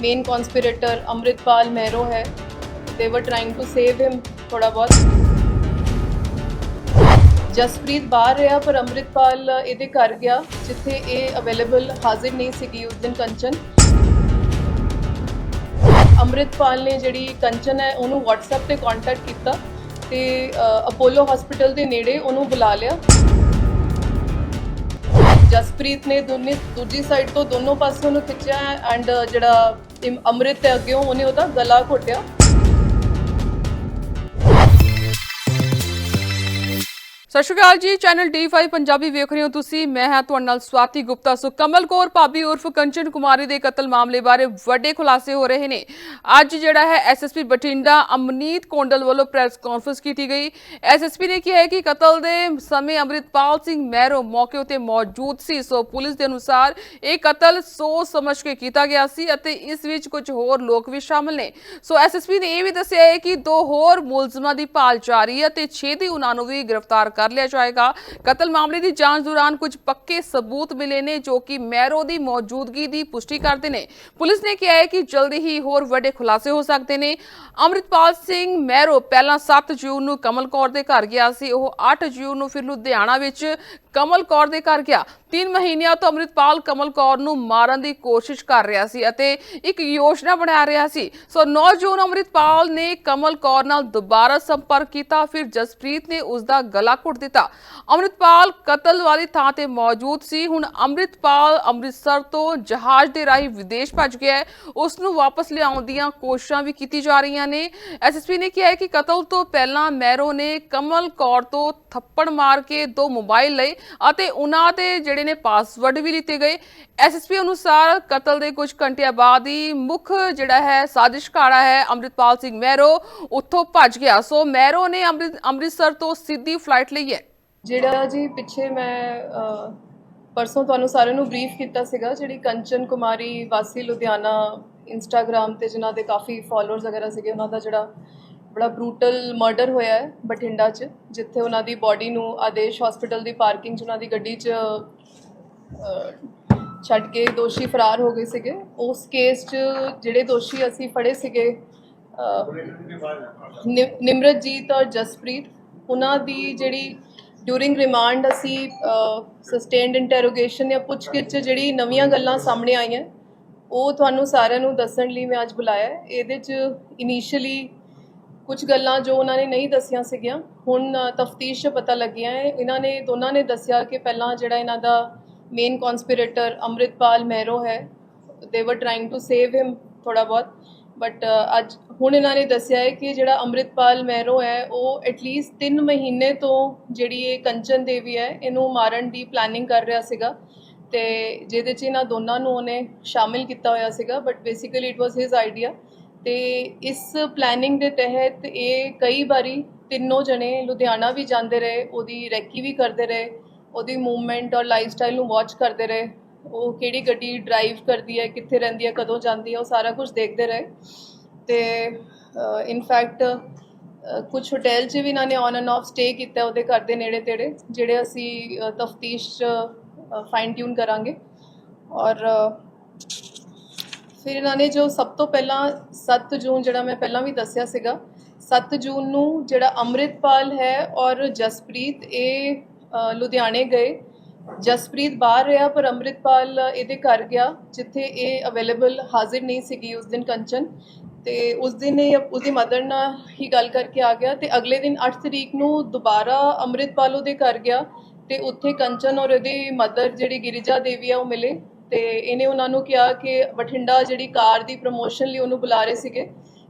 Main conspirator Amritpal Mehron ਹੈ ਦੇ ਵਰ ਟ੍ਰਾਈਂਗ ਟੂ ਸੇਵ ਹਿਮ ਥੋੜਾ ਬਹੁਤ ਜਸਪ੍ਰੀਤ ਬਾਹਰ ਰਿਹਾ ਪਰ ਅੰਮ੍ਰਿਤਪਾਲ ਇਹਦੇ ਘਰ ਗਿਆ ਜਿੱਥੇ ਇਹ ਅਵੇਲੇਬਲ ਹਾਜ਼ਰ ਨਹੀਂ ਸੀਗੀ ਉਸ ਦਿਨ ਕੰਚਨ ਅੰਮ੍ਰਿਤਪਾਲ ਨੇ ਜਿਹੜੀ ਕੰਚਨ ਹੈ ਉਹਨੂੰ WhatsApp ਤੇ ਕੰਟੈਕਟ ਕੀਤਾ ਤੇ ਅਪੋਲੋ ਹਸਪੀਟਲ ਦੇ ਨੇੜੇ ਉਹਨੂੰ ਬੁਲਾ ਲਿਆ ਜਸਪ੍ਰੀਤ ਨੇ ਦੋਨੇ ਦੂਜੀ ਸਾਈਡ ਤੋਂ ਦੋਨੋਂ ਪਾਸੇ ਉਹਨੂੰ ਖਿੱਚਿਆ ਐਂਡ ਜਿਹੜਾ ਇਮ- ਅੰਮ੍ਰਿਤ ਹੈ ਅੱਗੇ ਉਹਨੇ ਉਹਦਾ ਗਲਾ ਘੋਟਿਆ। ਸਤਿ ਸ਼੍ਰੀ ਅਕਾਲ ਜੀ ਚੈਨਲ D5 ਪੰਜਾਬੀ ਵੇਖ ਰਹੇ ਹੋ ਤੁਸੀਂ। ਮੈਂ ਹਾਂ ਤੁਹਾਡੇ ਨਾਲ ਸਵਾਤੀ ਗੁਪਤਾ। ਸੋ ਕਮਲ ਕੌਰ, ਭਾਬੀ ਉਰਫ ਕੰਚਨ ਕੁਮਾਰੀ ਦੇ ਕਤਲ ਮਾਮਲੇ ਬਾਰੇ ਵੱਡੇ ਖੁਲਾਸੇ ਹੋ ਰਹੇ ਨੇ। ਅੱਜ ਜਿਹੜਾ ਹੈ ਐਸਐਸਪੀ ਬਠਿੰਡਾ ਅਮਨੀਤ ਕੋਂਡਲ ਵੱਲੋਂ ਪ੍ਰੈਸ ਕਾਨਫਰੰਸ ਕੀਤੀ ਗਈ। ਐਸਐਸਪੀ ਨੇ ਕਿਹਾ ਕਿ ਕਤਲ ਦੇ ਸਮੇਂ ਅੰਮ੍ਰਿਤਪਾਲ ਸਿੰਘ ਮਹਿਰੋ ਮੌਕੇ ਉਤੇ ਮੌਜੂਦ ਸੀ। ਸੋ ਪੁਲਿਸ ਦੇ ਅਨੁਸਾਰ ਇਹ ਕਤਲ ਸੋਚ ਸਮਝ ਕੇ ਕੀਤਾ ਗਿਆ ਸੀ ਅਤੇ ਇਸ ਵਿੱਚ ਕੁਝ ਹੋਰ ਲੋਕ ਵੀ ਸ਼ਾਮਲ ਨੇ। ਸੋ ਐਸਐਸਪੀ ਨੇ ਇਹ ਵੀ ਦੱਸਿਆ ਹੈ ਕਿ ਦੋ ਹੋਰ ਮੁਲਜ਼ਮਾਂ ਦੀ ਭਾਲ ਜਾਰੀ ਹੈ ਤੇ ਛੇਤੀ ਉਹਨਾਂ ਨੂੰ ਵੀ ਗ੍ਰਿਫਤਾਰ ਕਰ ਲਿਆ ਜਾਏਗਾ। ਕਤਲ ਮਾਮਲੇ ਦੀ ਜਾਂਚ ਦੌਰਾਨ ਕੁਝ ਪੱਕੇ ਸਬੂਤ ਮਿਲੇ ਨੇ ਜੋ ਕਿ ਮੈਰੋ ਦੀ ਮੌਜੂਦਗੀ ਦੀ ਪੁਸ਼ਟੀ ਕਰਦੇ ਨੇ। ਪੁਲਿਸ ਨੇ ਕਿਹਾ ਹੈ ਕਿ ਜਲਦੀ ਹੀ ਹੋਰ ਵੱਡੇ ਖੁਲਾਸੇ ਹੋ ਸਕਦੇ ਨੇ। ਅੰਮ੍ਰਿਤਪਾਲ ਸਿੰਘ ਮੈਰੋ ਪਹਿਲਾਂ 7 ਜੂਨ ਨੂੰ ਕਮਲ ਕੌਰ ਦੇ ਘਰ ਗਿਆ ਸੀ। ਉਹ 8 ਜੂਨ ਨੂੰ ਫਿਰ ਲੁਧਿਆਣਾ ਵਿੱਚ ਕਮਲ ਕੌਰ ਦੇ ਘਰ ਗਿਆ। 3 ਮਹੀਨਿਆਂ ਤੋਂ ਅੰਮ੍ਰਿਤਪਾਲ ਕਮਲ ਕੌਰ ਨੂੰ ਮਾਰਨ ਦੀ ਕੋਸ਼ਿਸ਼ ਕਰ ਰਿਹਾ ਸੀ ਅਤੇ ਇੱਕ ਯੋਜਨਾ ਬਣਾ ਰਿਹਾ ਸੀ। ਸੋ 9 ਜੂਨ ਅੰਮ੍ਰਿਤਪਾਲ ਨੇ ਕਮਲ ਕੌਰ ਨਾਲ ਦੁਬਾਰਾ ਸੰਪਰਕ ਕੀਤਾ, ਫਿਰ ਜਸਪ੍ਰੀਤ ਨੇ ਉਸ ਦਾ ਗਲਾ ਘੁੱਟ ਦਿੱਤਾ। ਅੰਮ੍ਰਿਤਪਾਲ ਕਤਲ ਵਾਲੀ ਥਾਂ ਤੇ ਮੌਜੂਦ ਸੀ। ਹੁਣ ਅੰਮ੍ਰਿਤਪਾਲ ਅੰਮ੍ਰਿਤਸਰ ਤੋਂ ਜਹਾਜ਼ ਦੇ ਰਾਹੀਂ ਵਿਦੇਸ਼ ਭੱਜ ਗਿਆ ਹੈ। ਉਸ ਨੂੰ ਵਾਪਸ ਲਿਆਉਣ ਦੀਆਂ ਕੋਸ਼ਿਸ਼ਾਂ ਵੀ ਕੀਤੀ ਜਾ ਰਹੀਆਂ ਨੇ। ਐਸਐਸਪੀ ਨੇ ਕਿਹਾ ਹੈ ਕਿ ਕਤਲ ਤੋਂ ਪਹਿਲਾਂ ਮੈਰੋ ਨੇ ਕਮਲ ਕੌਰ ਤੋਂ ਥੱਪੜ ਮਾਰ ਕੇ ਦੋ ਮੋਬਾਈਲ ਲਏ। ਅਤੇ ਉਹਨਾਂ ਦੇ ਜਿਹੜੇ ਨੇ ਪਾਸਵਰਡ ਵੀ ਲਿੱਤੇ ਗਏ। ਐਸਐਸਪੀ ਅਨੁਸਾਰ ਕਤਲ ਦੇ ਕੁਝ ਘੰਟਿਆਂ ਬਾਅਦ ਹੀ ਮੁੱਖ ਜਿਹੜਾ ਹੈ ਸਾਜ਼ਿਸ਼ਕਾਰਾ ਹੈ ਅੰਮ੍ਰਿਤਪਾਲ ਸਿੰਘ ਮੈਰੋ ਉੱਥੋਂ ਭੱਜ ਗਿਆ। ਸੋ ਮੈਰੋ ਨੇ ਅੰਮ੍ਰਿਤਸਰ ਤੋਂ ਸਿੱਧੀ ਫਲਾਈਟ ਲਈ ਹੈ। ਜਿਹੜਾ ਜੀ ਪਿੱਛੇ ਮੈਂ ਪਰਸੋਂ ਤੁਹਾਨੂੰ ਸਾਰਿਆਂ ਨੂੰ ਬਰੀਫ ਕੀਤਾ ਸੀਗਾ, ਜਿਹੜੀ ਕੰਚਨ ਕੁਮਾਰੀ ਵਾਸੀ ਲੁਧਿਆਣਾ ਇੰਸਟਾਗ੍ਰam ਤੇ ਜਿਨ੍ਹਾਂ ਦੇ ਕਾਫੀ ਫਾਲੋਅਰਸ ਵਗੈਰਾ ਸੀਗੇ, ਉਹਨਾਂ ਦਾ ਜਿਹੜਾ ਬੜਾ ਬਰੂਟਲ ਮਰਡਰ ਹੋਇਆ ਹੈ ਬਠਿੰਡਾ 'ਚ, ਜਿੱਥੇ ਉਹਨਾਂ ਦੀ ਬਾਡੀ ਨੂੰ ਆਦੇਸ਼ ਹਸਪੀਟਲ ਦੀ ਪਾਰਕਿੰਗ 'ਚ ਉਹਨਾਂ ਦੀ ਗੱਡੀ 'ਚ ਛੱਡ ਕੇ ਦੋਸ਼ੀ ਫਰਾਰ ਹੋ ਗਏ ਸੀਗੇ। ਉਸ ਕੇਸ 'ਚ ਜਿਹੜੇ ਦੋਸ਼ੀ ਅਸੀਂ ਫੜੇ ਸੀਗੇ ਨਿ- ਨਿਮਰਤਜੀਤ ਔਰ ਜਸਪ੍ਰੀਤ, ਉਹਨਾਂ ਦੀ ਜਿਹੜੀ ਡਿਊਰਿੰਗ ਰਿਮਾਂਡ ਅਸੀਂ ਸਸਟੇਨਡ ਇੰਟਰੋਗੇਸ਼ਨ ਜਾਂ ਪੁੱਛਗਿੱਛ ਜਿਹੜੀ ਨਵੀਆਂ ਗੱਲਾਂ ਸਾਹਮਣੇ ਆਈਆਂ, ਉਹ ਤੁਹਾਨੂੰ ਸਾਰਿਆਂ ਨੂੰ ਦੱਸਣ ਲਈ ਮੈਂ ਅੱਜ ਬੁਲਾਇਆ ਇਹਦੇ 'ਚ ਇਨੀਸ਼ੀਅਲੀ ਕੁਝ ਗੱਲਾਂ ਜੋ ਉਹਨਾਂ ਨੇ ਨਹੀਂ ਦੱਸੀਆਂ ਸੀਗੀਆਂ, ਹੁਣ ਤਫਤੀਸ਼ 'ਚ ਪਤਾ ਲੱਗੀਆਂ ਹੈ। ਇਹਨਾਂ ਨੇ, ਦੋਨਾਂ ਨੇ ਦੱਸਿਆ ਕਿ ਪਹਿਲਾਂ ਜਿਹੜਾ ਇਹਨਾਂ ਦਾ ਮੇਨ ਕਨਸਪੀਰੇਟਰ ਅੰਮ੍ਰਿਤਪਾਲ ਮਹਿਰੋ ਹੈ ਦੇ ਵਰ ਟ੍ਰਾਈਂਗ ਟੂ ਸੇਵ ਹਿਮ ਥੋੜਾ ਬਹੁਤ। ਬਟ ਅੱਜ, ਹੁਣ ਇਹਨਾਂ ਨੇ ਦੱਸਿਆ ਹੈ ਕਿ ਜਿਹੜਾ ਅੰਮ੍ਰਿਤਪਾਲ ਮਹਿਰੋ ਹੈ, ਉਹ ਐਟਲੀਸਟ 3 ਮਹੀਨੇ ਤੋਂ ਜਿਹੜੀ ਇਹ ਕੰਚਨ ਦੇਵੀ ਹੈ, ਇਹਨੂੰ ਮਾਰਨ ਦੀ ਪਲੈਨਿੰਗ ਕਰ ਰਿਹਾ ਸੀਗਾ। ਤੇ ਜਿਹਦੇ 'ਚ ਇਹਨਾਂ ਦੋਨਾਂ ਨੂੰ ਉਹਨੇ ਸ਼ਾਮਿਲ ਕੀਤਾ ਹੋਇਆ ਸੀਗਾ but basically it was his idea ਤੇ ਇਸ ਪਲੈਨਿੰਗ ਦੇ ਤਹਿਤ ਇਹ ਕਈ ਵਾਰੀ ਤਿੰਨੋਂ ਜਣੇ ਲੁਧਿਆਣਾ ਵੀ ਜਾਂਦੇ ਰਹੇ, ਉਹਦੀ ਰੈਕੀ ਵੀ ਕਰਦੇ ਰਹੇ, ਉਹਦੀ ਮੂਵਮੈਂਟ ਔਰ ਲਾਈਫਸਟਾਈਲ ਨੂੰ ਵਾਚ ਕਰਦੇ ਰਹੇ, ਉਹ ਕਿਹੜੀ ਗੱਡੀ ਡਰਾਈਵ ਕਰਦੀ ਹੈ, ਕਿੱਥੇ ਰਹਿੰਦੀ ਹੈ, ਕਦੋਂ ਜਾਂਦੀ ਹੈ, ਉਹ ਸਾਰਾ ਕੁਝ ਦੇਖਦੇ ਰਹੇ। ਤੇ ਇਨਫੈਕਟ ਕੁਝ ਹੋਟਲ 'ਚ ਵੀ ਇਹਨਾਂ ਨੇ ਔਨ ਐਂਡ ਆਫ ਸਟੇ ਕੀਤਾ ਉਹਦੇ ਘਰ ਦੇ ਨੇੜੇ ਤੇੜੇ ਜਿਹੜੇ ਅਸੀਂ ਤਫਤੀਸ਼ 'ਚ ਫਾਈਨ ਟਿਊਨ ਕਰਾਂਗੇ। ਔਰ ਫਿਰ ਇਹਨਾਂ ਨੇ ਜੋ ਸਭ ਤੋਂ ਪਹਿਲਾਂ 7 ਜੂਨ ਜਿਹੜਾ ਮੈਂ ਪਹਿਲਾਂ ਵੀ ਦੱਸਿਆ ਸੀਗਾ 7 ਜੂਨ ਨੂੰ ਜਿਹੜਾ ਅੰਮ੍ਰਿਤਪਾਲ ਹੈ ਔਰ ਜਸਪ੍ਰੀਤ, ਇਹ ਲੁਧਿਆਣੇ ਗਏ। ਜਸਪ੍ਰੀਤ ਬਾਹਰ ਰਿਹਾ, ਪਰ ਅੰਮ੍ਰਿਤਪਾਲ ਇਹਦੇ ਘਰ ਗਿਆ, ਜਿੱਥੇ ਇਹ ਅਵੇਲੇਬਲ ਹਾਜ਼ਰ ਨਹੀਂ ਸੀਗੀ ਉਸ ਦਿਨ ਕੰਚਨ। ਤੇ ਉਸ ਦਿਨ ਇਹ ਉਹਦੀ ਮਦਰ ਨਾਲ ਹੀ ਗੱਲ ਕਰਕੇ ਆ ਗਿਆ ਤੇ ਅਗਲੇ ਦਿਨ 8 ਤਰੀਕ ਨੂੰ ਦੁਬਾਰਾ ਅੰਮ੍ਰਿਤਪਾਲ ਉਹਦੇ ਘਰ ਗਿਆ ਤੇ ਉੱਥੇ ਕੰਚਨ ਔਰ ਉਹਦੀ ਮਦਰ ਜਿਹੜੀ ਗਿਰਿਜਾ ਦੇਵੀ ਆ ਉਹ ਮਿਲੇ। ਤੇ ਇਹਨੇ ਉਹਨਾਂ ਨੂੰ ਕਿਹਾ ਕਿ ਬਠਿੰਡਾ ਜਿਹੜੀ ਕਾਰ ਦੀ ਪ੍ਰੋਮੋਸ਼ਨ ਲਈ ਉਹਨੂੰ ਬੁਲਾ ਰਹੇ ਸੀਗੇ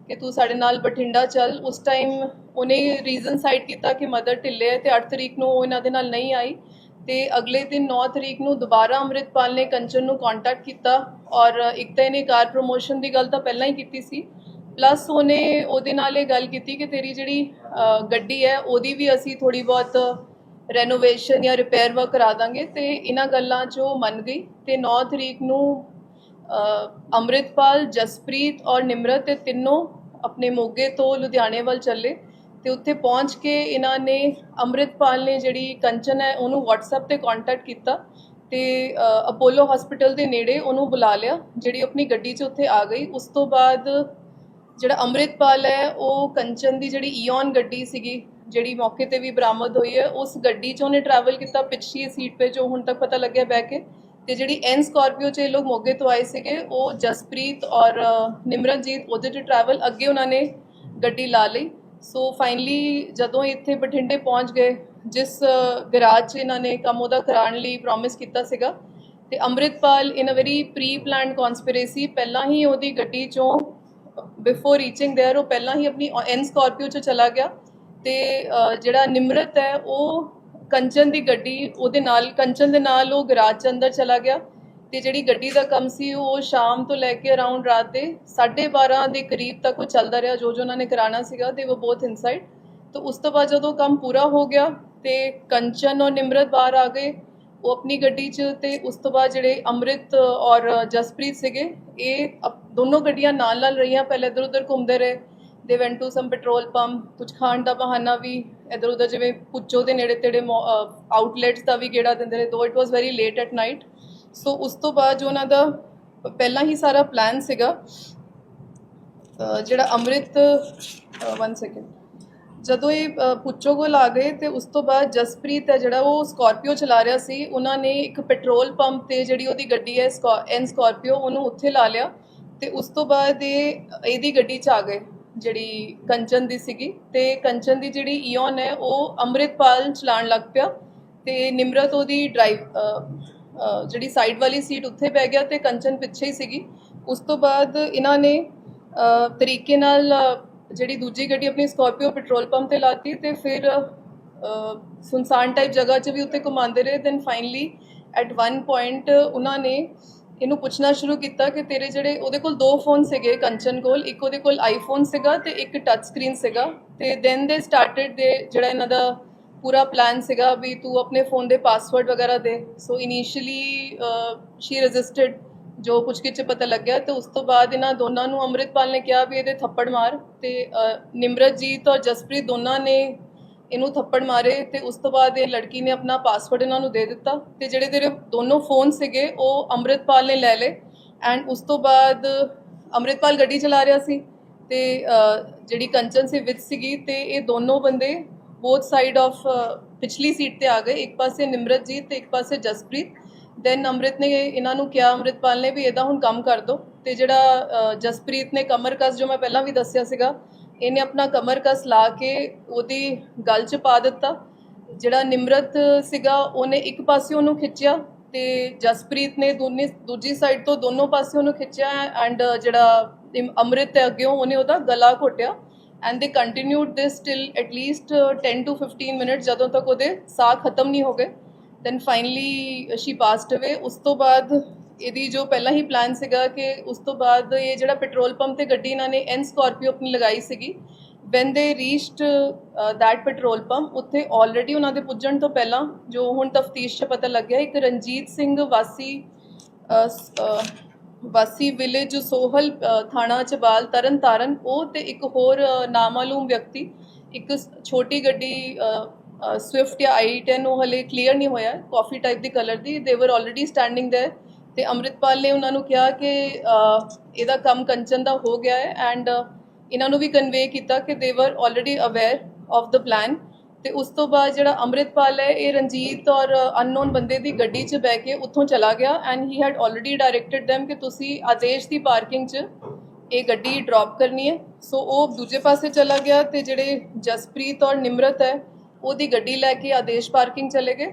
ਕਿ ਤੂੰ ਸਾਡੇ ਨਾਲ ਬਠਿੰਡਾ ਚੱਲ। ਉਸ ਟਾਈਮ ਉਹਨੇ ਰੀਜ਼ਨ ਸਾਈਡ ਕੀਤਾ ਕਿ ਮਦਰ ਢਿੱਲੇ ਹੈ ਤੇ 8 ਤਰੀਕ ਨੂੰ ਉਹ ਇਹਨਾਂ ਦੇ ਨਾਲ ਨਹੀਂ ਆਈ ਤੇ ਅਗਲੇ ਦਿਨ 9 ਤਰੀਕ ਨੂੰ ਦੁਬਾਰਾ ਅੰਮ੍ਰਿਤਪਾਲ ਨੇ ਕੰਚਨ ਨੂੰ ਕੰਟੈਕਟ ਕੀਤਾ ਔਰ ਇੱਕ ਤਾਂ ਇਹਨੇ ਕਾਰ ਪ੍ਰੋਮੋਸ਼ਨ ਦੀ ਗੱਲ ਤਾਂ ਪਹਿਲਾਂ ਹੀ ਕੀਤੀ ਸੀ। ਪਲੱਸ ਉਹਨੇ ਉਹਦੇ ਨਾਲ ਇਹ ਗੱਲ ਕੀਤੀ ਕਿ ਤੇਰੀ ਜਿਹੜੀ ਗੱਡੀ ਹੈ ਉਹਦੀ ਵੀ ਅਸੀਂ ਥੋੜੀ ਬਹੁਤ ਰੈਨੋਵੇਸ਼ਨ ਜਾਂ ਰਿਪੇਅਰ ਵਰਕ ਕਰਾ ਦਾਂਗੇ ਤੇ ਇਹਨਾਂ ਗੱਲਾਂ 'ਚ ਉਹ ਮੰਨ ਗਈ ਤੇ 9 ਤਰੀਕ ਨੂੰ ਅ, ਅੰਮ੍ਰਿਤਪਾਲ ਜਸਪ੍ਰੀਤ ਔਰ ਨਿਮਰਤ ਇਹ ਤਿੰਨੋਂ ਆਪਣੇ ਮੋਗੇ ਤੋਂ ਲੁਧਿਆਣੇ ਵੱਲ ਚੱਲੇ ਤੇ ਉੱਥੇ ਪਹੁੰਚ ਕੇ ਇਹਨਾਂ ਨੇ ਅੰਮ੍ਰਿਤਪਾਲ ਨੇ ਜਿਹੜੀ ਕੰਚਨ ਹੈ ਉਹਨੂੰ WhatsApp ਤੇ ਕੰਟੈਕਟ ਕੀਤਾ ਤੇ ਅਪੋਲੋ ਹਸਪੀਟਲ ਦੇ ਨੇੜੇ ਉਹਨੂੰ ਬੁਲਾ ਲਿਆ ਜਿਹੜੀ ਆਪਣੀ ਗੱਡੀ 'ਚ ਉੱਥੇ ਆ ਗਈ। ਉਸ ਤੋਂ ਬਾਅਦ ਜਿਹੜਾ ਅੰਮ੍ਰਿਤਪਾਲ ਹੈ ਉਹ ਕੰਚਨ ਦੀ ਜਿਹੜੀ ਈਓਨ ਗੱਡੀ ਸੀਗੀ ਜਿਹੜੀ ਮੌਕੇ ਤੇ ਵੀ ਬਰਾਮਦ ਹੋਈ ਹੈ ਉਸ ਗੱਡੀ 'ਚ ਉਹਨੇ ਟਰੈਵਲ ਕੀਤਾ ਪਿਛਲੀ ਸੀਟ 'ਤੇ ਜੋ ਹੁਣ ਤੱਕ ਪਤਾ ਲੱਗਿਆ ਬਹਿ ਕੇ ਤੇ ਜਿਹੜੀ ਐਨ ਸਕਾਰਪੀਓ 'ਚ ਇਹ ਲੋਕ ਮੋਗੇ ਤੋਂ ਆਏ ਸੀਗੇ ਉਹ ਜਸਪ੍ਰੀਤ ਔਰ ਅ, ਨਿਮਰਨਜੀਤ ਉਹਦੇ 'ਚ ਟਰੈਵਲ ਅੱਗੇ ਉਹਨਾਂ ਨੇ ਗੱਡੀ ਲਾ ਲਈ ਸੋ ਫਾਈਨਲੀ ਜਦੋਂ ਇੱਥੇ ਬਠਿੰਡੇ ਪਹੁੰਚ ਗਏ ਜਿਸ ਗਰਾਜ 'ਚ ਇਹਨਾਂ ਨੇ ਕੰਮ ਉਹਦਾ ਕਰਾਉਣ ਲਈ ਪ੍ਰੋਮਿਸ ਕੀਤਾ ਸੀਗਾ ਤੇ Amritpal in a very preplanned conspiracy ਪਹਿਲਾਂ ਹੀ ਉਹਦੀ ਗੱਡੀ 'ਚੋਂ ਬਿਫੋਰ ਰੀਚਿੰਗ देयर ਉਹ ਪਹਿਲਾਂ ਹੀ ਆਪਣੀ ਐਨ ਸਕਾਰਪੀਓ 'ਚ ਚਲਾ ਗਿਆ ਤੇ ਜਿਹੜਾ ਨਿਮਰਤ ਹੈ, ਉਹ ਕੰਚਨ ਦੀ ਗੱਡੀ ਉਹਦੇ ਨਾਲ, ਕੰਚਨ ਦੇ ਨਾਲ ਉਹ ਗਰਾਜ 'ਚ ਅੰਦਰ ਚਲਾ ਗਿਆ ਤੇ ਜਿਹੜੀ ਗੱਡੀ ਦਾ ਕੰਮ ਸੀ ਉਹ ਸ਼ਾਮ ਤੋਂ ਲੈ ਕੇ ਅਰਾਊਂਡ ਰਾਤ ਦੇ 12:30 ਦੇ ਕਰੀਬ ਤੱਕ ਉਹ ਚੱਲਦਾ ਰਿਹਾ, ਜੋ ਜੋ ਉਹਨਾਂ ਨੇ ਕਰਾਉਣਾ ਸੀਗਾ ਤੇ ਉਹ ਬਹੁਤ ਇਨਸਾਈਡ ਤਾਂ ਉਸ ਤੋਂ ਬਾਅਦ ਜਦੋਂ ਕੰਮ ਪੂਰਾ ਹੋ ਗਿਆ ਤੇ ਕੰਚਨ ਔਰ ਨਿਮਰਤ ਬਾਹਰ ਆ ਗਏ, ਉਹ ਆਪਣੀ ਗੱਡੀ 'ਚ ਤੇ ਉਸ ਤੋਂ ਬਾਅਦ ਜਿਹੜੇ ਅੰਮ੍ਰਿਤ ਔਰ ਜਸਪ੍ਰੀਤ ਸੀਗੇ, ਇਹ ਅਪ- ਦੋਨੋਂ ਗੱਡੀਆਂ ਨਾਲ ਨਾਲ ਰਹੀਆਂ, ਪਹਿਲੇ ਇਧਰ ਉਧਰ ਘੁੰਮਦੇ ਰਹੇ। They went to some petrol pump ਕੁਝ ਖਾਣ ਦਾ ਬਹਾਨਾ ਵੀ ਇਧਰ ਉਧਰ ਜਿਵੇਂ ਪੁੱਚੋ ਦੇ ਨੇੜੇ ਤੇੜੇ ਆਊਟਲੈਟਸ ਦਾ ਵੀ ਗੇੜਾ ਦਿੰਦੇ ਰਹੇ though it was very late at night so ਉਸ ਤੋਂ ਬਾਅਦ ਜੋ ਉਹਨਾਂ ਦਾ ਪਹਿਲਾਂ ਹੀ ਸਾਰਾ ਪਲਾਨ ਸੀਗਾ ਜਿਹੜਾ ਅੰਮ੍ਰਿਤ ਵਨ ਸੈਕਿੰਡ ਜਦੋਂ ਇਹ ਅ, ਪੁੱਚੋ ਕੋਲ ਆ ਗਏ ਤੇ ਉਸ ਤੋਂ ਬਾਅਦ ਜਸਪ੍ਰੀਤ ਹੈ ਜਿਹੜਾ ਉਹ ਸਕਾਰਪੀਓ ਚਲਾ ਰਿਹਾ ਸੀ ਉਹਨਾਂ ਨੇ ਇੱਕ ਪੈਟਰੋਲ ਪੰਪ ਤੇ ਜਿਹੜੀ ਉਹਦੀ ਗੱਡੀ ਹੈ ਐਨ ਸਕਾਰਪੀਓ ਉਹਨੂੰ ਉੱਥੇ ਲਾ ਲਿਆ ਤੇ ਉਸ ਤੋਂ ਬਾਅਦ ਇਹ ਇਹਦੀ ਗੱਡੀ 'ਚ ਆ ਗਏ। ਜਿਹੜੀ ਕੰਚਨ ਦੀ ਸੀਗੀ ਤੇ ਕੰਚਨ ਦੀ ਜਿਹੜੀ ਈਓਨ ਹੈ, ਉਹ ਅੰਮ੍ਰਿਤਪਾਲ ਚਲਾਉਣ ਲੱਗ ਪਿਆ ਤੇ ਨਿਮਰਤ ਉਹਦੀ ਡਰਾਈਵ ਜਿਹੜੀ ਸਾਈਡ ਵਾਲੀ ਸੀਟ ਉੱਥੇ ਪੈ ਗਿਆ ਤੇ ਕੰਚਨ ਪਿੱਛੇ ਹੀ ਸੀਗੀ। ਉਸ ਤੋਂ ਬਾਅਦ ਇਹਨਾਂ ਨੇ ਤਰੀਕੇ ਨਾਲ ਜਿਹੜੀ ਦੂਜੀ ਗੱਡੀ ਆਪਣੀ ਸਕਾਰਪੀਓ ਪੈਟਰੋਲ ਪੰਪ ਤੇ ਲਾਤੀ ਤੇ ਫਿਰ ਸੁਨਸਾਨ ਟਾਈਪ ਜਗ੍ਹਾ 'ਚ ਵੀ ਉੱਥੇ ਘੁਮਾਉਂਦੇ ਰਹੇ। Then finally at one point ਉਹਨਾਂ ਨੇ ਇਹਨੂੰ ਪੁੱਛਣਾ ਸ਼ੁਰੂ ਕੀਤਾ ਕਿ ਤੇਰੇ ਜਿਹੜੇ ਉਹਦੇ ਕੋਲ ਦੋ ਫੋਨ ਸੀਗੇ ਕੰਚਨ ਕੋਲ ਇੱਕ ਉਹਦੇ ਕੋਲ ਆਈਫੋਨ ਸੀਗਾ ਤੇ ਇੱਕ ਟੱਚ ਸਕਰੀਨ ਸੀਗਾ। ਤੇ ਦੈਨ ਦੇ ਸਟਾਰਟਡ ਦੇ ਜਿਹੜਾ ਇਹਨਾਂ ਦਾ ਪੂਰਾ ਪਲਾਨ ਸੀਗਾ ਵੀ ਤੂੰ ਆਪਣੇ ਫੋਨ ਦੇ ਪਾਸਵਰਡ ਵਗੈਰਾ ਦੇ। ਸੋ ਇਨੀਸ਼ੀਅਲੀ ਸ਼ੀ ਰੈਜ਼ਿਸਟਡ ਜੋ ਕੁਝ ਕਿਚ ਪਤਾ ਲੱਗਿਆ ਤੇ ਉਸ ਤੋਂ ਬਾਅਦ ਇਹਨਾਂ ਦੋਨਾਂ ਨੂੰ ਅੰਮ੍ਰਿਤਪਾਲ ਨੇ ਕਿਹਾ ਵੀ ਇਹਦੇ ਥੱਪੜ ਮਾਰ ਤੇ ਅ, ਨਿਮਰਤਜੀਤ ਔਰ ਜਸਪ੍ਰੀਤ ਦੋਨਾਂ ਨੇ ਇਹਨੂੰ ਥੱਪੜ ਮਾਰੇ ਤੇ ਉਸ ਤੋਂ ਬਾਅਦ ਇਹ ਲੜਕੀ ਨੇ ਆਪਣਾ ਪਾਸਵਰਡ ਇਹਨਾਂ ਨੂੰ ਦੇ ਦਿੱਤਾ ਤੇ ਜਿਹੜੇ ਤੇਰੇ ਦੋਨੋਂ ਫੋਨ ਸੀਗੇ, ਉਹ ਅੰਮ੍ਰਿਤਪਾਲ ਨੇ ਲੈ ਲਏ ਐਂਡ ਉਸ ਤੋਂ ਬਾਅਦ ਅੰਮ੍ਰਿਤਪਾਲ ਗੱਡੀ ਚਲਾ ਰਿਹਾ ਸੀ ਤੇ ਜਿਹੜੀ ਕੰਚਨ ਸੀ ਵਿੱਚ ਸੀਗੀ ਤੇ ਇਹ ਦੋਨੋਂ ਬੰਦੇ ਬੋਥ ਸਾਈਡ ਆਫ ਪਿਛਲੀ ਸੀਟ ਤੇ ਆ ਗਏ, ਇੱਕ ਪਾਸੇ ਨਿਮਰਤ ਨਿਮਰਤਜੀਤ ਤੇ ਇੱਕ ਪਾਸੇ ਜਸਪ੍ਰੀਤ। ਦੈਨ ਅੰਮ੍ਰਿਤ ਨੇ ਇਹਨਾਂ ਨੂੰ ਕਿਹਾ, ਅੰਮ੍ਰਿਤਪਾਲ ਨੇ ਵੀ ਇਹਦਾ ਹੁਣ ਕੰਮ ਕਰ ਦੋ ਤੇ ਜਿਹੜਾ ਜਸਪ੍ਰੀਤ ਨੇ ਕਮਰ ਕਸ ਜੋ ਮੈਂ ਪਹਿਲਾਂ ਵੀ ਦੱਸਿਆ ਸੀਗਾ ਇਹਨੇ ਆਪਣਾ ਕਮਰ ਕਸ ਲਾ ਕੇ ਉਹਦੀ ਗਲ 'ਚ ਪਾ ਦਿੱਤਾ। ਜਿਹੜਾ ਨਿਮਰਤ ਸੀਗਾ, ਉਹਨੇ ਇੱਕ ਪਾਸੇ ਉਹਨੂੰ ਖਿੱਚਿਆ ਤੇ ਜਸਪ੍ਰੀਤ ਨੇ ਦੋਨੇ, ਦੂਜੀ ਸਾਈਡ ਤੋਂ ਦੋਨੋਂ ਪਾਸੇ ਉਹਨੂੰ ਖਿੱਚਿਆ ਐਂਡ ਜਿਹੜਾ ਇਮ- ਅੰਮ੍ਰਿਤ ਹੈ ਅੱਗੇ ਉਹਨੇ ਉਹਦਾ ਗਲਾ ਘੋਟਿਆ and they continued this till at least 10 to 15 minute ਜਦੋਂ ਤੱਕ ਉਹਦੇ ਸਾਹ ਖਤਮ ਨਹੀਂ ਹੋ ਗਏ। ਦੈਨ ਫਾਈਨਲੀ ਸ਼ੀ ਪਾਸਡ ਅਵੇ ਉਸ ਤੋਂ ਬਾਅਦ ਇਹਦੀ ਜੋ ਪਹਿਲਾਂ ਹੀ ਪਲਾਨ ਸੀਗਾ ਕਿ ਉਸ ਤੋਂ ਬਾਅਦ ਇਹ ਜਿਹੜਾ ਪੈਟਰੋਲ ਪੰਪ ਤੇ ਗੱਡੀ ਇਹਨਾਂ ਨੇ ਐਨ ਸਕਾਰਪੀਓ ਆਪਣੀ ਲਗਾਈ ਸੀਗੀ when they reached that petrol pump ਉੱਥੇ ਆਲਰੇਡੀ ਉਹਨਾਂ ਦੇ ਪੁੱਜਣ ਤੋਂ ਪਹਿਲਾਂ ਜੋ ਹੁਣ ਤਫਤੀਸ਼ 'ਚ ਪਤਾ ਲੱਗਿਆ ਇੱਕ ਰਣਜੀਤ ਸਿੰਘ ਵਾਸੀ ਅ, ਸ- ਅ, ਵਾਸੀ ਵਿਲੇਜ ਸੋਹਲ ਅ, ਥਾਣਾ ਚਬਾਲ ਤਰਨ ਤਾਰਨ ਉਹ ਤੇ ਇੱਕ ਹੋਰ ਅ, ਨਾਮਾਲੂਮ ਵਿਅਕਤੀ ਇੱਕ ਸ- ਛੋਟੀ ਗੱਡੀ ਸਵਿਫਟ ਜਾਂ i10 ਉਹ ਹਲੇ ਕਲੀਅਰ ਨਹੀਂ ਹੋਇਆ ਕਾਫੀ ਟਾਈਪ ਦੀ ਕਲਰ ਦੀ ਦੇ ਵਰ ਆਲਰੇਡੀ ਸਟੈਂਡਿੰਗ देयर ਤੇ ਅੰਮ੍ਰਿਤਪਾਲ ਨੇ ਉਹਨਾਂ ਨੂੰ ਕਿਹਾ ਕਿ ਇਹਦਾ ਕੰਮ ਕੰਚਨ ਦਾ ਹੋ ਗਿਆ ਹੈ ਐਂਡ ਇਹਨਾਂ ਨੂੰ ਵੀ ਕਨਵੇ ਕੀਤਾ ਕਿ they were already aware of the plan ਤੇ ਉਸ ਤੋਂ ਬਾਅਦ ਜਿਹੜਾ ਅੰਮ੍ਰਿਤਪਾਲ ਹੈ, ਇਹ ਰਣਜੀਤ ਔਰ ਅਨਨੋਨ ਬੰਦੇ ਦੀ ਗੱਡੀ 'ਚ ਬਹਿ ਕੇ ਉੱਥੋਂ ਚਲਾ ਗਿਆ and he had already directed them ਕਿ ਤੁਸੀਂ ਆਦੇਸ਼ ਦੀ ਪਾਰਕਿੰਗ 'ਚ ਇਹ ਗੱਡੀ ਡ੍ਰੌਪ ਕਰਨੀ ਹੈ। ਸੋ ਉਹ ਦੂਜੇ ਪਾਸੇ ਚਲਾ ਗਿਆ ਤੇ ਜਿਹੜੇ ਜਸਪ੍ਰੀਤ ਔਰ ਨਿਮਰਤ ਹੈ, ਉਹਦੀ ਗੱਡੀ ਲੈ ਕੇ ਆਦੇਸ਼ ਪਾਰਕਿੰਗ ਚਲੇ ਗਏ।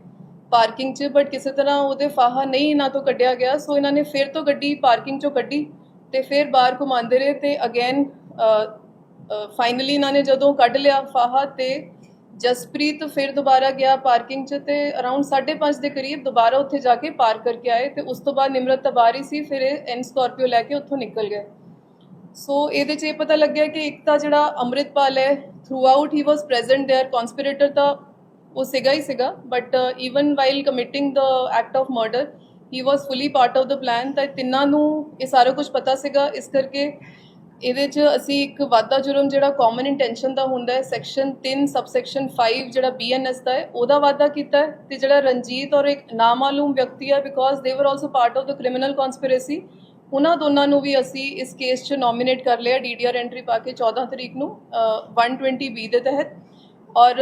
ਪਾਰਕਿੰਗ 'ਚ ਬਟ ਕਿਸੇ ਤਰ੍ਹਾਂ ਉਹਦੇ ਫਾਹਾ ਨਹੀਂ ਇਹਨਾਂ ਤੋਂ ਕੱਢਿਆ ਗਿਆ ਸੋ ਇਹਨਾਂ ਨੇ ਫਿਰ ਤੋਂ ਗੱਡੀ ਪਾਰਕਿੰਗ 'ਚੋਂ ਕੱਢੀ ਤੇ ਫਿਰ ਬਾਹਰ ਘੁਮਾਉਂਦੇ ਰਹੇ ਤੇ ਅਗੇਨ ਫਾਈਨਲੀ ਇਹਨਾਂ ਨੇ ਜਦੋਂ ਕੱਢ ਲਿਆ ਫਾਹਾ ਤੇ ਜਸਪ੍ਰੀਤ ਫਿਰ ਦੁਬਾਰਾ ਗਿਆ ਪਾਰਕਿੰਗ 'ਚ ਤੇ ਅਰਾਊਂਡ 5:30 ਦੇ ਕਰੀਬ ਦੁਬਾਰਾ ਉੱਥੇ ਜਾ ਕੇ ਪਾਰਕ ਕਰਕੇ ਆਏ ਤੇ ਉਸ ਤੋਂ ਬਾਅਦ ਨਿਮਰਤ ਤਾਂ ਬਾਹਰ ਹੀ ਸੀ ਫਿਰ ਇਹ ਐਨ ਸਕਾਰਪੀਓ ਲੈ ਕੇ ਉੱਥੋਂ ਨਿਕਲ ਗਏ ਸੋ ਇਹਦੇ 'ਚ ਇਹ ਪਤਾ ਲੱਗਿਆ ਕਿ ਇੱਕ ਤਾਂ ਜਿਹੜਾ ਅੰਮ੍ਰਿਤਪਾਲ ਹੈ throughout he was present there conspirator ਤਾਂ ਉਹ ਸੀਗਾ ਹੀ ਸੀਗਾ but even while committing the act of murder he was fully part of the plan ਤਾਂ ਤਿੰਨਾਂ ਨੂੰ ਇਹ ਸਾਰਾ ਕੁਝ ਪਤਾ ਸੀਗਾ ਇਸ ਕਰਕੇ ਇਹਦੇ 'ਚ ਅਸੀਂ ਇੱਕ ਵਾਧਾ ਜੁਰਮ ਜਿਹੜਾ ਕਾਮਨ ਇੰਟੈਂਸ਼ਨ ਦਾ ਹੁੰਦਾ ਹੈ ਸੈਕਸ਼ਨ 3 ਸਬਸੈਕਸ਼ਨ 5 ਜਿਹੜਾ ਬੀਐਨਐਸ ਦਾ ਹੈ ਉਹਦਾ ਵਾਧਾ ਕੀਤਾ ਹੈ ਤੇ ਜਿਹੜਾ ਰਣਜੀਤ ਔਰ ਇੱਕ ਨਾਮਾਲੂਮ ਵਿਅਕਤੀ ਹੈ because they were also part of the criminal conspiracy ਉਹਨਾਂ ਦੋਨਾਂ ਨੂੰ ਵੀ ਅਸੀਂ ਇਸ ਕੇਸ 'ਚ ਨੋਮੀਨੇਟ ਕਰ ਲਿਆ ਡੀਡੀਆਰ ਐਂਟਰੀ ਪਾ ਕੇ 14 ਤਰੀਕ ਨੂੰ ਅ, 120 ਬੀ ਦੇ ਤਹਿਤ ਔਰ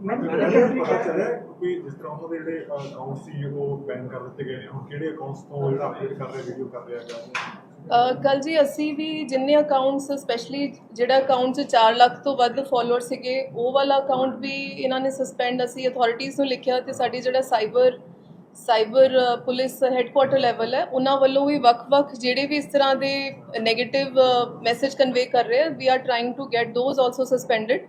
ਪਤਾ ਚੱਲਿਆ ਕੋਈ ਜਿਸ ਤਰ੍ਹਾਂ ਉਹਨਾਂ ਦੇ ਜਿਹੜੇ ਅਕਾਊਂਟ ਸੀ ਉਹ ਬੈਨ ਕਰ ਦਿੱਤੇ ਗਏ ਨੇ। ਹੁਣ ਕਿਹੜੇ ਅਕਾਊਂਟਸ ਤੋਂ ਜਿਹੜਾ ਅਪਡੇਟ ਕਰ ਰਹੇ ਵੀਡੀਓ ਕਰ ਰਿਹਾ ਹੈਗਾ ਕੱਲ ਜੀ ਅਸੀਂ ਵੀ ਜਿੰਨੇ ਅਕਾਊਂਟਸ ਸਪੈਸ਼ਲੀ ਜਿਹੜਾ ਅਕਾਊਂਟ 'ਚ 4 ਲੱਖ ਤੋਂ ਵੱਧ ਫਾਲੋਅਰ ਸੀਗੇ ਉਹ ਵਾਲਾ ਅਕਾਊਂਟ ਵੀ ਇਹਨਾਂ ਨੇ ਸਸਪੈਂਡ ਅਸੀਂ ਅਥਾਰਟੀਜ਼ ਨੂੰ ਲਿਖਿਆ ਤੇ ਸਾਡੀ ਜਿਹੜਾ cyber cyber police headquarter level ਹੈ ਉਹਨਾਂ ਵੱਲੋਂ ਵੀ ਵੱਖ-ਵੱਖ ਜਿਹੜੇ ਵੀ ਇਸ ਤਰ੍ਹਾਂ ਦੇ 네ਗੇਟਿਵ ਮੈਸੇਜ ਕਨਵੇ ਕਰ ਰਹੇ we are trying to get those also suspended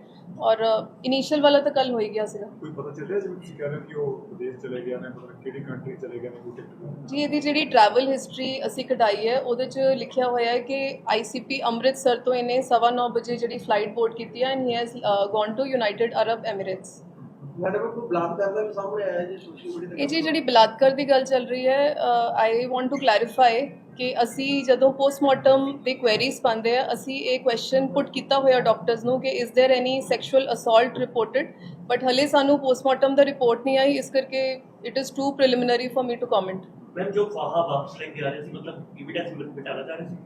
or initial ਵਾਲਾ ਤਾਂ ਕੱਲ ਹੋ ਹੀ ਗਿਆ ਸੀਗਾ। ਕੋਈ ਪਤਾ ਚੱਲਿਆ ਜਿਵੇਂ ਤੁਸੀਂ ਕਹਿ ਰਹੇ ਹੋ ਕਿ ਉਹ ਵਿਦੇਸ਼ ਚਲੇ ਗਏ ਨੇ ਮਤਲਬ ਕਿਹੜੀ ਕੰਟਰੀ ਚਲੇ ਗਏ ਨੇ ਕੋਈ ਟਿਕਟ ਜੀ ਇਹਦੀ ਜਿਹੜੀ ਟਰੈਵਲ ਹਿਸਟਰੀ ਅਸੀਂ ਕਢਾਈ ਹੈ ਉਹਦੇ 'ਚ ਲਿਖਿਆ ਹੋਇਆ ਹੈ ਕਿ ਆਈਸੀਪੀ ਅੰਮ੍ਰਿਤਸਰ ਤੋਂ ਇਹਨੇ ਸਵਾ ਨੌ ਵਜੇ ਜਿਹੜੀ ਫਲਾਈਟ ਬੋਰਡ ਕੀਤੀ ਹੈ and he has gone to United Arab Emirates madam ਕੋਈ ਬਲਾਤਕਾਰ ਦਾ ਸਾਹਮਣੇ ਆਇਆ ਜੀ ਸੋਸ਼ਲ ਮੀਡੀਆ ਇਹ ਜੀ ਜਿਹੜੀ ਬਲਾਤਕਾਰ ਦੀ ਗੱਲ ਚੱਲ ਰਹੀ ਹੈ ਆਈ ਵਾਂਟ ਟੂ ਕਲੈਰੀਫਾਈ ਕਿ ਅਸੀਂ ਜਦੋਂ ਪੋਸਟਮਾਰਟਮ ਦੇ ਕੁਐਰੀਜ਼ ਪਾਉਂਦੇ ਆ ਅਸੀਂ ਇਹ ਕੁਐਸਚਨ ਪੁੱਟ ਕੀਤਾ ਹੋਇਆ ਡਾਕਟਰਸ ਨੂੰ ਕਿ is there any sexual assault reported but ਹਲੇ ਸਾਨੂੰ ਪੋਸਟਮਾਰਟਮ ਦਾ ਰਿਪੋਰਟ ਨਹੀਂ ਆਈ ਇਸ ਕਰਕੇ it is too preliminary for me to comment ma'am ਜੋ ਫਾਹਾ ਵਾਪਸ ਲੈ ਕੇ ਆ ਰਹੇ ਸੀ ਮਤਲਬ ਐਵੀਡੈਂਸ ਮਿਲ ਬਿਟਾਲਾ ਜਾ ਰਹੇ ਸੀ?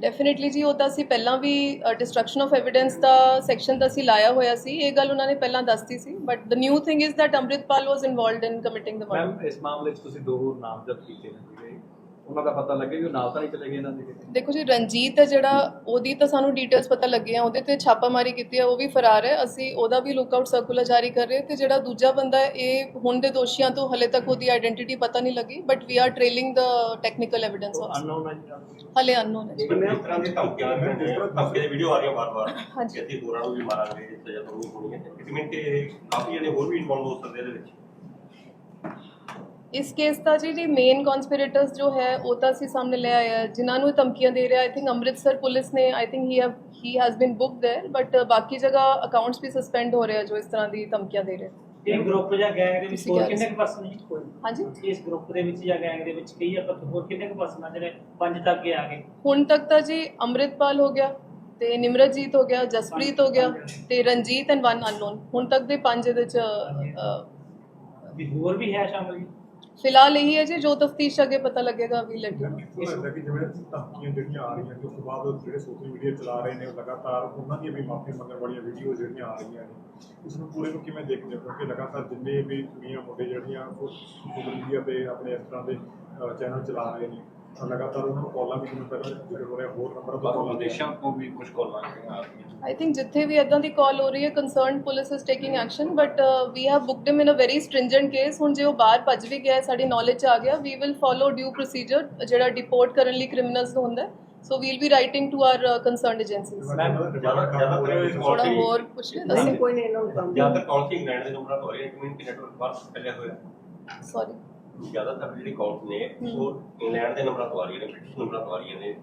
ਡੈਫੀਨਿਟਲੀ ਜੀ ਉਹ ਤਾਂ ਅਸੀਂ ਪਹਿਲਾਂ ਵੀ ਡਿਸਟਰਕਸ਼ਨ ਆਫ ਐਵੀਡੈਂਸ ਦਾ ਸੈਕਸ਼ਨ ਤਾਂ ਅਸੀਂ ਲਾਇਆ ਹੋਇਆ ਸੀ ਇਹ ਗੱਲ ਉਹਨਾਂ ਨੇ ਪਹਿਲਾਂ ਦੱਸਤੀ ਸੀ but the new thing is that Amritpal was involved in committing the murder ma'am ਇਸ ਮਾਮਲੇ 'ਚ ਤੁਸੀਂ ਦੋ ਹੋਰ ਨਾਮਜ਼ਦ ਕੀਤੇ ਨੇ ਜਿਹੜੇ ਉਹਨਾਂ ਦਾ ਪਤਾ ਲੱਗੇ ਕਿ ਉਹ ਨਾਲ ਤਾਂ ਨਹੀਂ ਚਲੇ ਗਏ ਇਹਨਾਂ ਦੇ। ਕਿਤੇ ਦੇਖੋ ਜੀ ਰਣਜੀਤ ਹੈ ਜਿਹੜਾ ਉਹਦੀ ਤਾਂ ਸਾਨੂੰ ਡਿਟੇਲਸ ਪਤਾ ਲੱਗੀਆਂ ਉਹਦੇ ਤੇ ਛਾਪਾਮਾਰੀ ਕੀਤੀ ਹੈ ਉਹ ਵੀ ਫਰਾਰ ਹੈ। ਅਸੀਂ ਉਹਦਾ ਵੀ ਲੁੱਕਆਊਟ ਸਰਕੂਲਰ ਜਾਰੀ ਕਰ ਰਹੇ ਤੇ ਜਿਹੜਾ ਦੂਜਾ ਬੰਦਾ ਹੈ ਇਹ ਹੁਣ ਦੇ ਦੋਸ਼ੀਆਂ ਤੋਂ ਹਲੇ ਤੱਕ ਉਹਦੀ ਆਇਡੈਂਟੀਟੀ ਪਤਾ ਨਹੀਂ ਲੱਗੀ but we are trailing the technical evidence also unknown ਹੈ ਜੀ ਹਲੇ ਅਨਨੋਨ ਹੈ। ਜਿਸ ਤਰ੍ਹਾਂ ਦੀ ਧਮਕੀਆਂ ਨੇ ਜਿਸ ਤਰ੍ਹਾਂ ਧਮਕੀ ਦੀ ਵੀਡੀਓ ਆ ਰਹੀਆਂ ਵਾਰ-ਵਾਰ ਹਾਂਜੀ। ਅਸੀਂ ਹੋਰਾਂ ਨੂੰ ਵੀ ਮਾਰਾਂਗੇ ਸਜ਼ਾ ਤੁਹਾਨੂੰ ਹੋਣੀ ਹੈ ਇਟ ਮੀਨ ਕਿ ਕਾਫੀ ਜਣੇ ਹੋਰ ਵੀ ਇਨਵੋਲਵ ਹੋ ਸਕਦੇ ਇਹਦੇ ਵਿੱਚ। ਇਸ ਕੇਸ ਦਾ ਜੀ ਜੀ ਮੇਨ ਕਨਸਪੀਰੇਟਰਸ ਜੋ ਹੈ ਉਹ ਤਾਂ ਅਸੀਂ ਸਾਹਮਣੇ ਲੈ ਆਏ ਆ ਜਿਨ੍ਹਾਂ ਨੂੰ ਇਹ ਧਮਕੀਆਂ ਦੇ ਰਿਹਾ ਆਈ ਥਿੰਕ ਅੰਮ੍ਰਿਤਸਰ ਪੁਲਿਸ ਨੇ I think he have he has been booked there but ਬਾਕੀ ਜਗ੍ਹਾ ਅਕਾਊਂਟਸ ਵੀ ਸਸਪੈਂਡ ਹੋ ਰਹੇ ਆ ਜੋ ਇਸ ਤਰ੍ਹਾਂ ਦੀ ਧਮਕੀਆਂ ਦੇ ਰਹੇ ਇਹ ਗਰੁੱਪ ਜਾਂ ਗੈਂਗ ਦੇ ਵਿੱਚ ਤੁਸੀਂ ਹੋਰ ਕਿਹਾ ਕਿੰਨੇ ਕੁ ਪਰਸਨ ਜੀ ਹਾਂਜੀ ਇਸ ਗਰੁੱਪ ਦੇ ਵਿੱਚ ਜਾਂ ਗੈਂਗ ਦੇ ਵਿੱਚ ਕਈ ਆਪਾਂ ਹੋਰ ਕਿੰਨੇ ਕੁ ਪਰਸਨ ਆ ਜਿਹੜੇ ਪੰਜ ਤੱਕ ਕੇ ਆ ਗਏ ਹੁਣ ਤੱਕ ਤਾਂ ਜੀ ਅੰਮ੍ਰਿਤਪਾਲ ਹੋ ਗਿਆ ਤੇ ਨਿਮਰਤਜੀਤ ਹੋ ਗਿਆ ਜਸਪ੍ਰੀਤ ਹੋ ਗਿਆ ਤੇ ਰਣਜੀਤ ਐਂਡ ਵਨ ਅਨਨੋਨ ਹੁਣ ਤੱਕ ਦੇ ਪੰਜ ਇਹਦੇ ਚ ਅ, ਵੀ ਹੋਰ ਵੀ ਹੈ ਸ਼ਾਮਲ ਜੀ ਫਿਲਹਾਲ ਇਹੀ ਹੈ ਜੀ ਜੋ ਤਫਤੀਸ਼ ਅੱਗੇ ਪਤਾ ਲੱਗੇਗਾ ਵੀ ਇਸ ਲੱਗਦਾ ਕਿ ਜਿਵੇਂ ਧਮਕੀਆਂ ਜਿਹੜੀਆਂ ਆ ਰਹੀਆਂ ਨੇ ਉਸ ਤੋਂ ਬਾਅਦ ਜਿਹੜੇ ਸੋਸ਼ਲ ਮੀਡੀਆ ਚਲਾ ਰਹੇ ਨੇ ਲਗਾਤਾਰ ਉਹਨਾਂ ਦੀਆਂ ਵੀ ਮਾਫੀ ਮੰਗਣ ਵਾਲੀਆਂ ਵੀਡੀਓ ਜਿਹੜੀਆਂ ਆ ਰਹੀਆਂ ਨੇ ਇਸ ਨੂੰ ਪੂਰੇ ਨੂੰ ਕਿਵੇਂ ਦੇਖਦੇ ਹੋ? ਕਿਉਂਕਿ ਲਗਾਤਾਰ ਜਿੰਨੇ ਵੀ ਕੁੜੀਆਂ ਮੁੰਡੇ ਜਿਹੜੀਆਂ ਉਹ ਸੋਸ਼ਲ ਮੀਡੀਆ ਤੇ ਆਪਣੇ ਇਸ ਤਰ੍ਹਾਂ ਦੇ ਚੈਨਲ ਚਲਾ ਰਹੇ ਨੇ ਤਾਂ ਲਗਾਤਾਰ ਉਹਨਾਂ ਨੂੰ ਕਾਲਾਂ ਵੀ ਜਿਵੇਂ ਪਹਿਲਾਂ ਜ਼ਿਕਰ ਹੋ ਰਿਹਾ ਹੋਰ ਨੰਬਰ ਤੋਂ ਕਾਲਾਂ ਵਿਦੇਸ਼ਾਂ ਤੋਂ ਵੀ ਕੁਝ ਕਾਲਾਂ ਆ ਰਹੀਆਂ I think ਜਿੱਥੇ ਵੀ ਇਦਾਂ ਦੀ ਕਾਲ ਹੋ ਰਹੀ ਹੈ concerned police is taking action but we have booked him in a very stringent case ਹੁਣ ਜੇ ਉਹ ਬਾਹਰ ਭੱਜ ਵੀ ਗਿਆ ਹੈ, ਸਾਡੀ ਨੌਲੇਜ ਚ ਆ ਗਿਆ we will follow due procedure ਜਿਹੜਾ ਡਿਪੋਰਟ ਕਰਨ ਲਈ ਕ੍ਰਿਮੀਨਲਸ ਨੂੰ ਹੁੰਦਾ so we'll be writing to our concerned agencies ਜ਼ਿਆਦਾ ਜ਼ਿਆਦਾਤਰ ਥੋੜਾ ਹੋਰ ਪੁੱਛ ਨਹੀਂ ਦੱਸੋ ਕੋਈ ਨਹੀਂ ਇਹਨਾਂ ਨੂੰ ਜ਼ਿਆਦਾਤਰ ਕਾਲ ਸੀ ਇੰਗਲੈਂਡ ਦੇ ਨੰਬਰਾਂ ਤੋਂ ਆ ਰਹੀ ਹੈ ਕਮਿਊਨਿਟੀ ਨੈਟਵਰਕ ਬਾਹਰ ਫੈਲਿਆ ਹੋਇਆ। ਸੌਰੀ ਜ਼ਿਆਦਾਤਰ ਜਿਹੜੀ ਕਾਲਸ ਨੇ ਉਹ ਇੰਗਲੈਂਡ ਦੇ ਨੰਬਰਾਂ ਤੋਂ ਆ ਰਹੀਆਂ ਨੇ ਬ੍ਰਿਟਿਸ਼ ਨੰਬਰਾਂ ਤੋਂ ਆ ਰਹੀਆਂ ਨੇ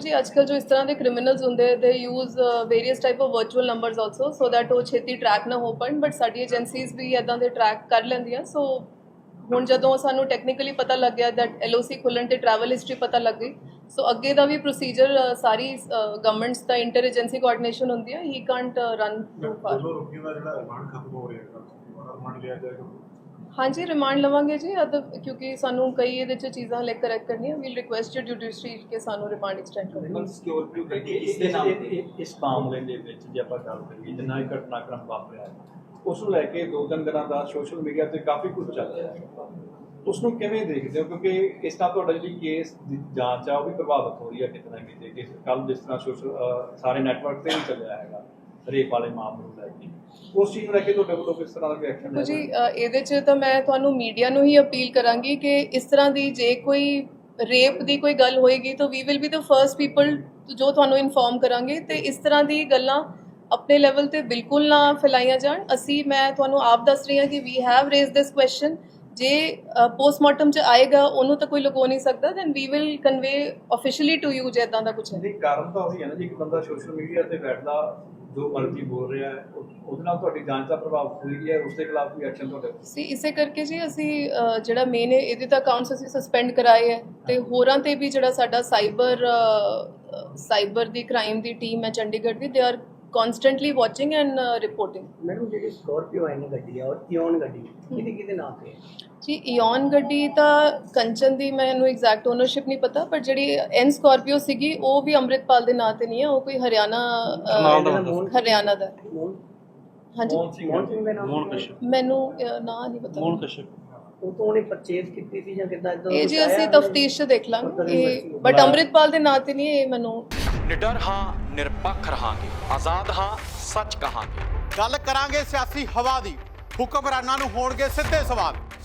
ਜੀ ਅੱਜਕੱਲ ਜੋ ਇਸ ਤਰ੍ਹਾਂ ਦੇ ਕ੍ਰਿਮੀਨਲਸ ਹੁੰਦੇ they use various type of virtual numbers also so that ਉਹ ਛੇਤੀ ਟਰੈਕ ਨਾ ਹੋ ਪਾਣ ਬਟ ਸਾਡੀ ਏਜੰਸੀਜ਼ ਵੀ ਇਦਾਂ ਦੇ ਟਰੈਕ ਕਰ ਲੈਂਦੀਆਂ ਸੋ ਹੁਣ ਜਦੋਂ ਸਾਨੂੰ ਟੈਕਨੀਕਲੀ ਪਤਾ ਲੱਗ ਗਿਆ ਦੈਟ ਐਲਓਸੀ ਖੁੱਲਣ ਤੇ ਟਰੈਵਲ ਹਿਸਟਰੀ ਪਤਾ ਲੱਗ ਗਈ ਸੋ ਅੱਗੇ ਦਾ ਵੀ ਪ੍ਰੋਸੀਜਰ ਸਾਰੀ ਗਵਰਨਮੈਂਟਸ ਦਾ ਇੰਟਰ ਏਜੰਸੀ ਕੋਆਰਡੀਨੇਸ਼ਨ ਹੁੰਦੀ ਹੈ he can't run too far ਰੁਕੀਆਂ ਦਾ ਜਿਹੜਾ ਰਿਮਾਂਡ ਖਤਮ ਹੋ ਰਿਹਾ ਹੈ ਰਿਮਾਂਡ ਲਿਆ ਜਾਏਗਾ ਹਾਂਜੀ ਰਿਮਾਂਡ ਲਵਾਂਗੇ ਜੀ। ਅਦ ਕਿਉਂਕਿ ਸਾਨੂੰ ਕਈ ਇਹਦੇ ਚ ਚੀਜ਼ਾਂ ਲੈ ਕਰੈਕਟ ਕਰਨੀਆਂ। ਵੀਲ ਰਿਕੁਐਸਟ ਜੁਡੀਸ਼ਰੀ ਕਿ ਸਾਨੂੰ ਰਿਮਾਂਡ ਐਕਸਟੈਂਡ ਕਰੋ। ਸਿਕਿਉਰਿਟੀ ਗੱਡੀ ਇਸ ਦੇ ਨਾਮ ਤੇ। ਇਸ ਮਾਮਲੇ ਦੇ ਵਿੱਚ ਜੇ ਆਪਾਂ ਗੱਲ ਕਰੀਏ ਜਿੰਨਾ ਇਹ ਘਟਨਾਕ੍ਰਮ ਵਾਪਰਿਆ ਹੈ, ਉਸ ਨੂੰ ਲੈ ਕੇ ਦੋ ਤਿੰਨ ਦਿਨਾਂ ਦਾ ਸੋਸ਼ਲ ਮੀਡੀਆ ਤੇ ਕਾਫੀ ਕੁਝ ਚੱਲ ਰਿਹਾ ਹੈ। ਉਸ ਨੂੰ ਕਿਵੇਂ ਦੇਖਦੇ ਹੋ? ਕਿਉਂਕਿ ਇਸ ਨਾਲ ਤੁਹਾਡਾ ਜਿਹੜੀ ਕੇਸ ਦੀ ਜਾਂਚ ਆ ਉਹ ਵੀ ਪ੍ਰਭਾਵਿਤ ਹੋ ਰਹੀ ਹੈ ਕਿਤੇ ਨਾ ਕਿਤੇ ਕਿ ਕੱਲ ਜਿਸ ਤਰ੍ਹਾਂ ਸੋਸ਼ਲ ਸਾਰੇ ਨੈਟਵਰਕ ਤੇ ਵੀ ਚੱਲਿਆ ਹੈਗਾ। ਰੇਪ ਵਾਲੇ ਮਾਮਲੇ ਨੂੰ ਲੈ ਕੇ। ਉਸ ਚੀਜ਼ ਨੂੰ ਲੈ ਕੇ ਤੁਹਾਡੇ ਵੱਲੋਂ ਕਿਸ ਤਰ੍ਹਾਂ ਦਾ ਰਿਐਕਸ਼ਨ ਦੇਖੋ ਜੀ ਇਹਦੇ 'ਚ ਤਾਂ ਮੈਂ ਤੁਹਾਨੂੰ ਮੀਡੀਆ ਨੂੰ ਹੀ ਅਪੀਲ ਕਰਾਂਗੀ ਕਿ ਇਸ ਤਰ੍ਹਾਂ ਦੀ ਜੇ ਕੋਈ ਰੇਪ ਦੀ ਕੋਈ ਗੱਲ ਹੋਏਗੀ ਤਾਂ we will be the first people ਜੋ ਤੁਹਾਨੂੰ ਇਨਫੋਰਮ ਕਰਾਂਗੇ ਤੇ ਇਸ ਤਰ੍ਹਾਂ ਦੀ ਗੱਲਾਂ ਆਪਣੇ ਲੈਵਲ ਤੇ ਬਿਲਕੁਲ ਨਾ ਫੈਲਾਈਆਂ ਜਾਣ। ਅਸੀਂ ਮੈਂ ਤੁਹਾਨੂੰ ਆਪ ਦੱਸ ਰਹੀ ਹਾਂ ਕਿ we have raised this question ਜੇ ਪੋਸਟਮਾਰਟਮ 'ਚ ਆਏਗਾ ਉਹਨੂੰ ਤਾਂ ਕੋਈ ਲੁਕੋ ਨਹੀਂ ਸਕਦਾ then we will convey officially to you ਜੇ ਇਦਾਂ ਦਾ ਕੁਝ ਹੈ। ਨਹੀਂ ਕਾਰਨ ਤਾਂ ਉਹੀ ਹੈ ਨਾ ਜੀ ਇੱਕ ਬੰਦਾ ਸੋਸ਼ਲ ਮੀਡੀਆ ਤੇ ਬੈਠਦਾ ਜੋ ਮਰਜ਼ੀ ਬੋਲ ਰਿਹਾ ਹੈ ਉਹ- ਉਹਦੇ ਨਾਲ ਤੁਹਾਡੀ ਜਾਂਚ ਦਾ ਪ੍ਰਭਾਵ ਹੋਈ ਹੈ ਉਸ ਦੇ ਖਿਲਾਫ ਵੀ ਐਕਸ਼ਨ ਤੁਹਾਡੇ ਸੀ ਇਸੇ ਕਰਕੇ ਜੀ ਅਸੀਂ ਜਿਹੜਾ ਮੇਨ ਹੈ ਇਹਦੇ ਤਾਂ ਅਕਾਊਂਟਸ ਅਸੀਂ ਸਸਪੈਂਡ ਕਰਾਏ ਹੈ ਤੇ ਹੋਰਾਂ ਤੇ ਵੀ ਜਿਹੜਾ ਸਾਡਾ ਸਾਈਬਰ ਸਾਈਬਰ ਦੀ ਕ੍ਰਾਈਮ ਦੀ ਟੀਮ ਹੈ ਚੰਡੀਗੜ੍ਹ ਦੀ they are constantly watching and reporting madam ਜਿਹੜੀ ਸਕੋਰਪੀਓ ਆਈ ਨੇ ਗੱਡੀ ਆ ਔਰ ਇਓਨ ਗੱਡੀ? ਕਿਹਦੇ ਕਿਹਦੇ ਨਾਮ ਤੇ? ਜੀ ਇਓਨ ਗੱਡੀ ਤਾਂ ਕੰਚਨ ਦੀ ਮੈਨੂੰ ਐਗਜ਼ੈਕਟ ਓਨਰਸ਼ਿਪ ਨਹੀਂ ਪਤਾ ਪਰ ਜਿਹੜੀ ਐਨ ਸਕਾਰਪੀਓ ਸੀਗੀ ਉਹ ਵੀ ਅੰਮ੍ਰਿਤਪਾਲ ਦੇ ਨਾਂ ਤੇ ਨਹੀਂ ਹੈ ਉਹ ਕੋਈ ਹਰਿਆਣਾ ਹਰਿਆਣਾ ਦਾ। ਹਾਂਜੀ। ਮੋਹਨ ਮੈਨੂੰ ਨਾਂ ਨਹੀਂ ਪਤਾ। ਉਹ ਤੋਂ ਉਹਨੇ ਪਰਚੇਜ਼ ਕੀਤੀ ਸੀ ਜਾਂ ਕਿੱਦਾਂ ਇਦਾਂ ਇਹ ਜੀ ਅਸੀਂ ਤਫਤੀਸ਼ ਚ ਦੇਖ ਲਾਂਗੇ। ਇਹ ਬਟ ਅੰਮ੍ਰਿਤਪਾਲ ਦੇ ਨਾਂ ਤੇ ਨਹੀਂ ਇਹ ਮੈਨੂੰ ਨਿਡਰ ਹਾਂ ਨਿਰਪੱਖ ਰਹਾਂਗੇ। ਆਜ਼ਾਦ ਹਾਂ ਸੱਚ ਕਹਾਂਗੇ। ਗੱਲ ਕਰਾਂਗੇ ਸਿਆਸੀ ਹਵਾ ਦੀ। ਹੁਕਮਰਾਨਾਂ ਨੂੰ ਹੋਣਗੇ ਸਿੱਧੇ ਸਵਾਲ।